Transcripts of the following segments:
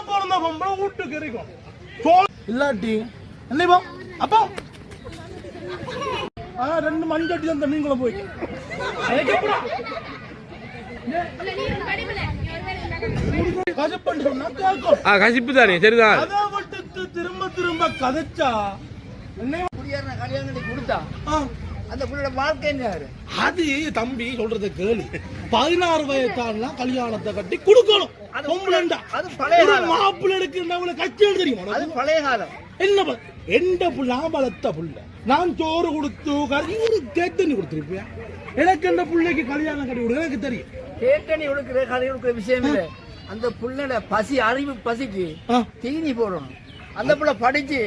தொட்டு கறிக்கும் சோழ இல்லாட்டி என்னைப்பா அப்போ. ஆ ரெண்டு மஞ்சட்டி அந்த மீன் குழம்பு போய் கசிப்பு தானே சரிதான். அதை விட்டு திரும்ப திரும்ப கதைச்சா என்ன குடியேறின கல்யாணம் கட்டி கொடுத்தா? அந்த பிள்ளையோட வாழ்க்கை என்ன ஆகுது? அது தம்பி சொல்றத கேளு. பதினாறு வயதானா கல்யாணத்தை கட்டி கொடுக்கணும். அது பழைய. மாப்பிள்ளை நம்மள கட்சியில் தெரியுமா அது? பழைய காலம். என்ன எந்த புள்ள? வளர்த்த புள்ள. நான் சோறு கொடுத்து கறி ஒரு கொடுத்துருப்பியா? எனக்கு இந்த புள்ளைக்கு கல்யாணம் கட்டி கொடுக்க எனக்கு தெரியும். கேட்டணி கொடுக்குற கதை கொடுக்குற விஷயம் இல்லை. அந்த புள்ளோட பசி அறிவு பசிக்கு தீனி போடணும். அந்த புள்ள படிச்சு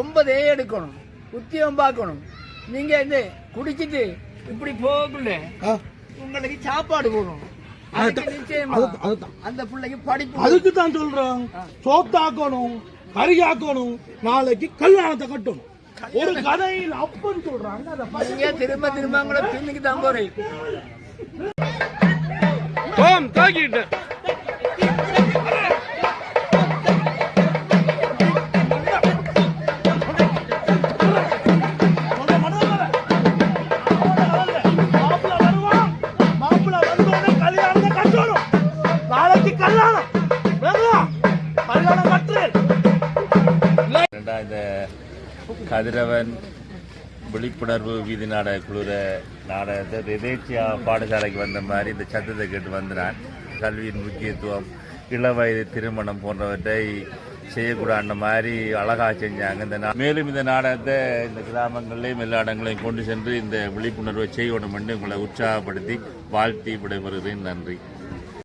ஒன்பது எடுக்கணும். உத்தியோகம் பார்க்கணும். நீங்க இந்த குடிச்சிட்டு இப்படி போகக்குள்ள உங்களுக்கு சாப்பாடு அதுதான். அந்த பிள்ளைக்கு படிப்பு அதுக்கு தான் சொல்றேன் சோத்தாக்கணும் கறியாக்கணும் நாளைக்கு கல்யாணத்தை கட்டணும். ஒரு கதையில் அப்பன் சொல்றாங்க திரும்ப திரும்ப உங்களை பின்னுக்கு தான் கதிரவன் விழிப்புணர்வு வீதி நாடக குழுர நாடகத்தை எதேச்சியா பாடசாலைக்கு வந்த மாதிரி இந்த சத்தத்தை கேட்டு வந்தான் கல்வியின் முக்கியத்துவம் இளவயது திருமணம் போன்றவற்றை செய்யக்கூடாத மாதிரி அழகாக செஞ்சாங்க. இந்த மேலும் இந்த நாடகத்தை இந்த கிராமங்களையும் எல்லா இடங்களையும் கொண்டு சென்று இந்த விழிப்புணர்வை செய்யணும் என்று உங்களை உற்சாகப்படுத்தி வாழ்த்தி விடைபெறுகிறேன். நன்றி.